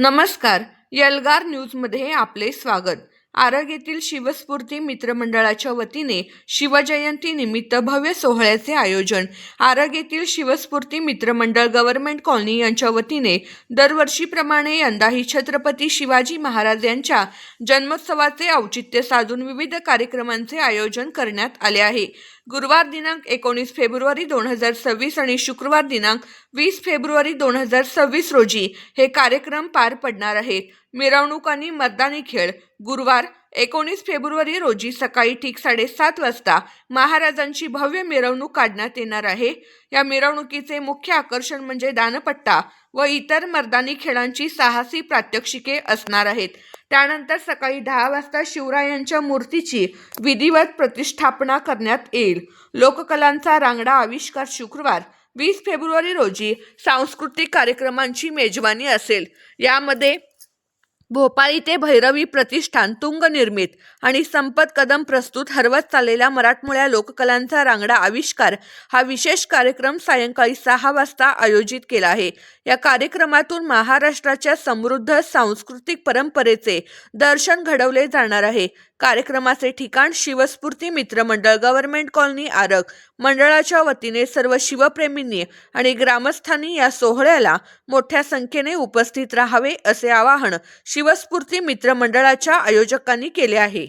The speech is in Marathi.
नमस्कार यलगार न्यूजमध्ये आपले स्वागत. आरग येथील शिवस्फूर्ती मित्रमंडळाच्या वतीने शिवजयंती निमित्त भव्य सोहळ्याचे आयोजन आरग येथील शिवस्फूर्ती मित्रमंडळ गव्हर्नमेंट कॉलनी यांच्या वतीने दरवर्षीप्रमाणे यंदाही छत्रपती शिवाजी महाराज यांच्या जन्मोत्सवाचे औचित्य साधून विविध कार्यक्रमांचे आयोजन करण्यात आले आहे. गुरुवार दिनांक एकोणीस फेब्रुवारी दोन हजार सव्वीस आणि शुक्रवार दिनांक वीस फेब्रुवारी दोन हजार सव्वीस रोजी हे कार्यक्रम पार पडणार आहेत. मिरवणूक आणि मतदानी खेळ. गुरुवार एकोणीस फेब्रुवारी रोजी सकाळी ठीक साडेसात वाजता महाराजांची भव्य मिरवणूक काढण्यात येणार आहे. या मिरवणुकीचे मुख्य आकर्षण म्हणजे दानपट्टा व इतर मर्दानी खेळांची साहसी प्रात्यक्षिके असणार आहेत. त्यानंतर सकाळी दहा वाजता शिवरायांच्या मूर्तीची विधिवत प्रतिष्ठापना करण्यात येईल. लोककलांचा रांगडा आविष्कार शुक्रवार वीस फेब्रुवारी रोजी सांस्कृतिक कार्यक्रमांची मेजवानी असेल. यामध्ये भोपाळी ते भैरवी प्रतिष्ठान तुंग निर्मित आणि संपत कदम प्रस्तुत हरवत चाललेल्या मराठमोळ्या लोककलांचा रांगडा आविष्कार हा विशेष कार्यक्रम सायंकाळी सहा वाजता आयोजित केला आहे. या कार्यक्रमातून महाराष्ट्राच्या समृद्ध सांस्कृतिक परंपरेचे दर्शन घडवले जाणार आहे. कार्यक्रमाचे ठिकाण शिवस्फूर्ती मित्रमंडळ गव्हर्नमेंट कॉलनी आरग. मंडळाच्या वतीने सर्व शिवप्रेमींनी आणि ग्रामस्थांनी या सोहळ्याला मोठ्या संख्येने उपस्थित राहावे असे आवाहन शिवस्फूर्ती मित्रमंडळाच्या आयोजकांनी केले आहे.